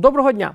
Доброго дня!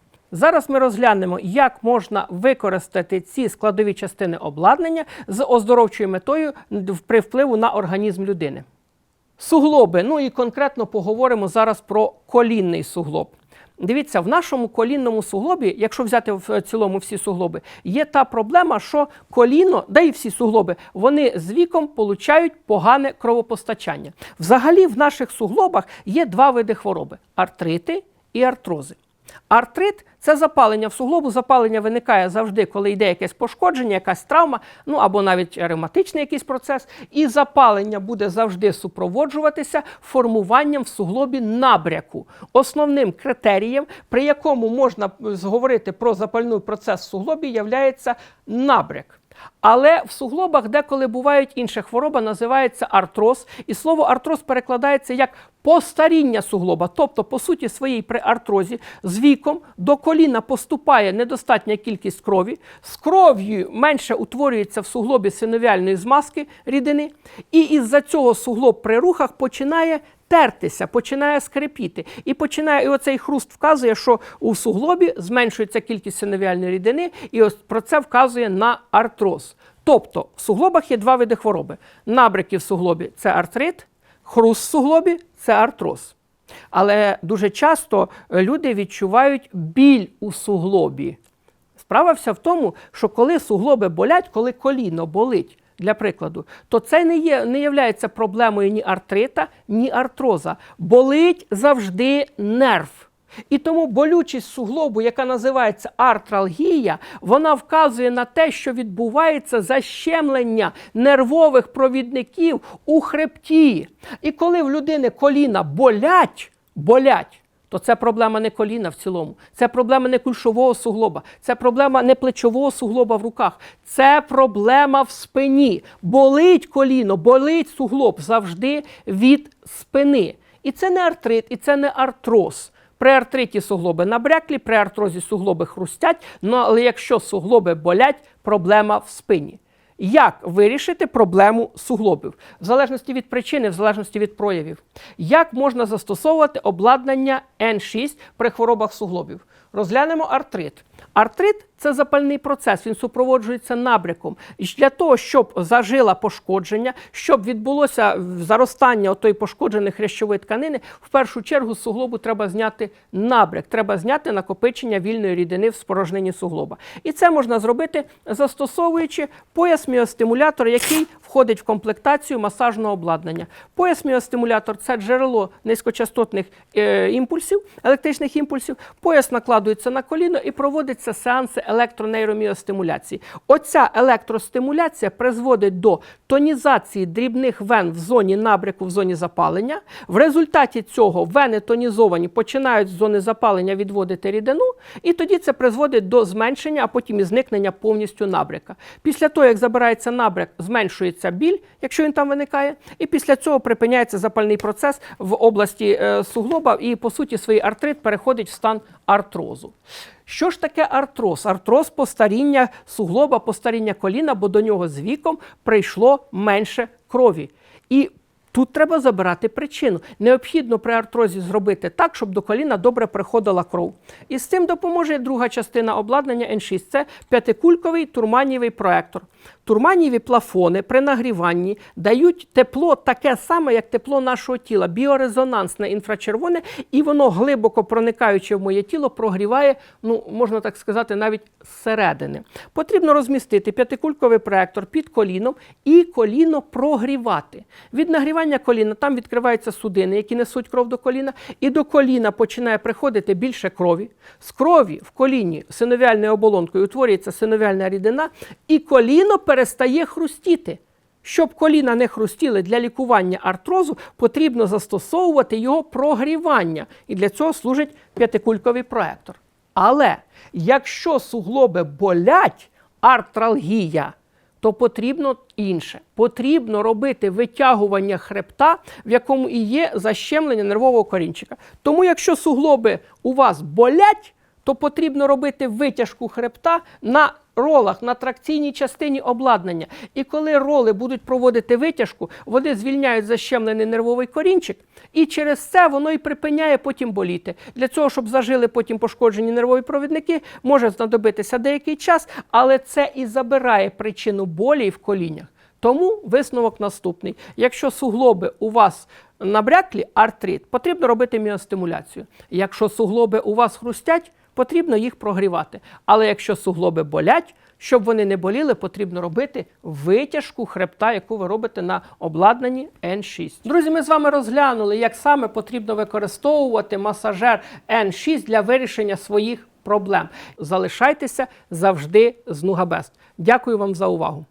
Зараз ми розглянемо, як можна використати ці складові частини обладнання з оздоровчою метою при впливу на організм людини. Суглоби. Ну і конкретно поговоримо зараз про колінний суглоб. Дивіться, в нашому колінному суглобі, якщо взяти в цілому всі суглоби, є та проблема, що коліно, да і всі суглоби, вони з віком получають погане кровопостачання. Взагалі, в наших суглобах є два види хвороби артрити і артрози. Артрит це запалення в суглобу. Запалення виникає завжди, коли йде якесь пошкодження, якась травма, ну або навіть ревматичний якийсь процес. І запалення буде завжди супроводжуватися формуванням в суглобі набряку. Основним критерієм, при якому можна говорити про запальний процес в суглобі, є набряк. Але в суглобах деколи бувають інша хвороба, називається артроз. І слово артроз перекладається як постаріння суглоба. Тобто, по суті, своїй при артрозі з віком до коліна поступає недостатня кількість крові, з кров'ю менше утворюється в суглобі синовіальної змазки рідини, і із-за цього суглоб при рухах починає тертися, починає скрипіти. І починає, і оцей хруст вказує, що у суглобі зменшується кількість синовіальної рідини, і ось про це вказує на артроз. Тобто в суглобах є два види хвороби. Набряки в суглобі це артрит, хруст в суглобі це артроз. Але дуже часто люди відчувають біль у суглобі. Справа вся в тому, що коли суглоби болять, коли коліно болить, для прикладу, то це не є не являється проблемою ні артрита, ні артроза. Болить завжди нерв. І тому болючість суглобу, яка називається артралгія, вона вказує на те, що відбувається защемлення нервових провідників у хребті. І коли в людини коліна болять, болять то це проблема не коліна в цілому, це проблема не кульшового суглоба, це проблема не плечового суглоба в руках, це проблема в спині. Болить коліно, болить суглоб завжди від спини. І це не артрит, і це не артроз. При артриті суглоби набряклі, при артрозі суглоби хрустять, ну, але якщо суглоби болять, проблема в спині. Як вирішити проблему суглобів, в залежності від причини, в залежності від проявів, як можна застосовувати обладнання N6 при хворобах суглобів? Розглянемо артрит. Артрит це запальний процес, він супроводжується набряком. І для того, щоб зажила пошкодження, щоб відбулося заростання отої пошкодженої хрящової тканини, в першу чергу з суглобу треба зняти набряк, треба зняти накопичення вільної рідини в спорожненні суглоба. І це можна зробити, застосовуючи пояс міостимулятор, який входить в комплектацію масажного обладнання. Пояс міостимулятор це джерело низькочастотних е, імпульсів, електричних імпульсів. Пояс накладується на коліно і проводиться сеанси електронейроміостимуляції. Оця електростимуляція призводить до тонізації дрібних вен в зоні набряку, в зоні запалення. В результаті цього вени тонізовані починають з зони запалення відводити рідину, і тоді це призводить до зменшення, а потім і зникнення повністю набряка. Після того, як забирається набряк, зменшується біль, якщо він там виникає, і після цього припиняється запальний процес в області е, суглоба, і, по суті, свій артрит переходить в стан артрозу. Що ж таке артроз? Артроз постаріння суглоба, постаріння коліна, бо до нього з віком прийшло менше крові. І Тут треба забирати причину. Необхідно при артрозі зробити так, щоб до коліна добре приходила кров. І з цим допоможе друга частина обладнання N6. Це п'ятикульковий турманівий проектор. Турманіві плафони при нагріванні дають тепло таке саме, як тепло нашого тіла, біорезонансне інфрачервоне, і воно глибоко проникаючи в моє тіло, прогріває, ну можна так сказати, навіть зсередини. Потрібно розмістити п'ятикульковий проектор під коліном і коліно прогрівати. Від нагрівання коліна там відкриваються судини, які несуть кров до коліна, і до коліна починає приходити більше крові. З крові в коліні синовіальною оболонкою утворюється синовіальна рідина, і коліно коліно перестає хрустіти. Щоб коліна не хрустіли для лікування артрозу, потрібно застосовувати його прогрівання. І для цього служить п'ятикульковий проектор. Але якщо суглоби болять, артралгія, то потрібно інше. Потрібно робити витягування хребта, в якому і є защемлення нервового корінчика. Тому, якщо суглоби у вас болять, то потрібно робити витяжку хребта на ролах, на тракційній частині обладнання. І коли роли будуть проводити витяжку, вони звільняють защемлений нервовий корінчик, і через це воно і припиняє потім боліти. Для цього, щоб зажили потім пошкоджені нервові провідники, може знадобитися деякий час, але це і забирає причину болі в колінях. Тому висновок наступний: якщо суглоби у вас набряклі артрит, потрібно робити міостимуляцію. Якщо суглоби у вас хрустять, потрібно їх прогрівати. Але якщо суглоби болять, щоб вони не боліли, потрібно робити витяжку хребта, яку ви робите на обладнанні N6. Друзі, ми з вами розглянули, як саме потрібно використовувати масажер N6 для вирішення своїх проблем. Залишайтеся завжди з Нугабест. Дякую вам за увагу.